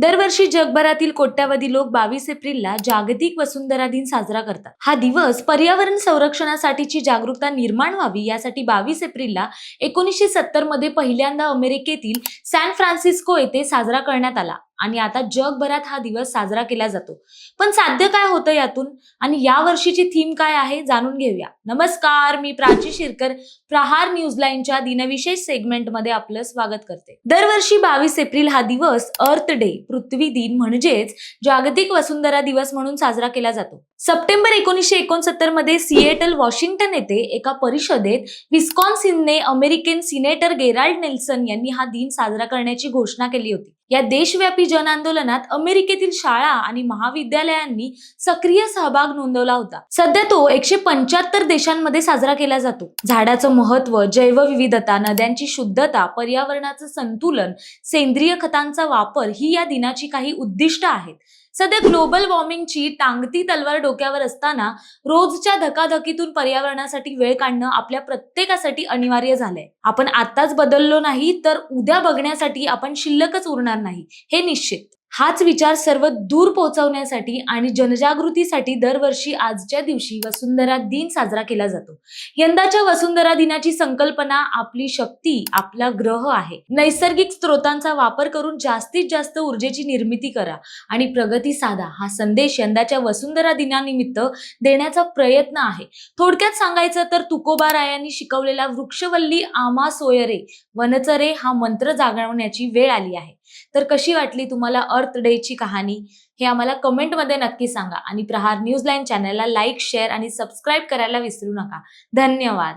दरवर्षी जगभरातील कोट्यावधी लोक बावीस एप्रिलला जागतिक वसुंधरा दिन साजरा करतात. हा दिवस पर्यावरण संरक्षणासाठीची जागरूकता निर्माण व्हावी यासाठी बावीस एप्रिलला एकोणीसशे सत्तरमध्ये पहिल्यांदा अमेरिकेतील सॅन फ्रान्सिस्को येथे साजरा करण्यात आला. आणि आता जगभरात हा दिवस साजरा केला जातो. पण साध्य काय होतं यातून? आणि या वर्षीची थीम काय आहे जाणून घेऊया. नमस्कार मी प्राची शिरकर प्रहार न्यूज लाईनच्या दिनविशेष सेगमेंटमध्ये आपलं स्वागत करते. दरवर्षी बावीस एप्रिल हा दिवस अर्थ डे पृथ्वी दिन म्हणजेच जागतिक वसुंधरा दिवस म्हणून साजरा केला जातो. सप्टेंबर एकोणीसशे एकोणसत्तरमध्ये सिएटल वॉशिंग्टन येथे एका परिषदेत विस्कॉन्सिनने अमेरिकन सिनेटर गेराल्ड नेल्सन यांनी हा दिन साजरा करण्याची घोषणा केली होती. या देशव्यापी जन आंदोलनात अमेरिकेतील शाळा आणि महाविद्यालयांनी सक्रिय सहभाग नोंदवला होता. सध्या तो एकशे पंच्याहत्तर देशांमध्ये साजरा केला जातो. झाडाचं महत्त्व जैवविविधता नद्यांची शुद्धता पर्यावरणाचं संतुलन सेंद्रिय खतांचा वापर ही या दिनाची काही उद्दिष्ट आहेत. सध्या ग्लोबल वॉर्मिंगची टांगती तलवार डोक्यावर असताना रोजच्या धकाधकीतून पर्यावरणासाठी वेळ काढणं आपल्या प्रत्येकासाठी अनिवार्य झालंय. आपण आताच बदललो नाही तर उद्या बघण्यासाठी आपण शिल्लकच उरणार नाही. हे निश्चित. हाच विचार सर्व दूर पोहोचवण्यासाठी आणि जनजागृतीसाठी दरवर्षी आजच्या दिवशी वसुंधरा दिन साजरा केला जातो. यंदाच्या वसुंधरा दिनाची संकल्पना आपली शक्ती आपला ग्रह आहे. नैसर्गिक स्रोतांचा वापर करून जास्तीत जास्त ऊर्जेची निर्मिती करा आणि प्रगती साधा. हा संदेश यंदाच्या वसुंधरा दिनानिमित्त देण्याचा प्रयत्न आहे. थोडक्यात सांगायचं तर तुकोबा रायांनी शिकवलेला वृक्षवल्ली आमा सोयरे वनचरे हा मंत्र जागवण्याची वेळ आली आहे. तर कशी वाटली तुम्हाला अर्थ डेची कहाणी? हे आम्हाला कमेंटमध्ये नक्की सांगा. आणि प्रहार न्यूज लाईन चॅनलला लाईक शेअर आणि सबस्क्राईब करायला विसरू नका. धन्यवाद.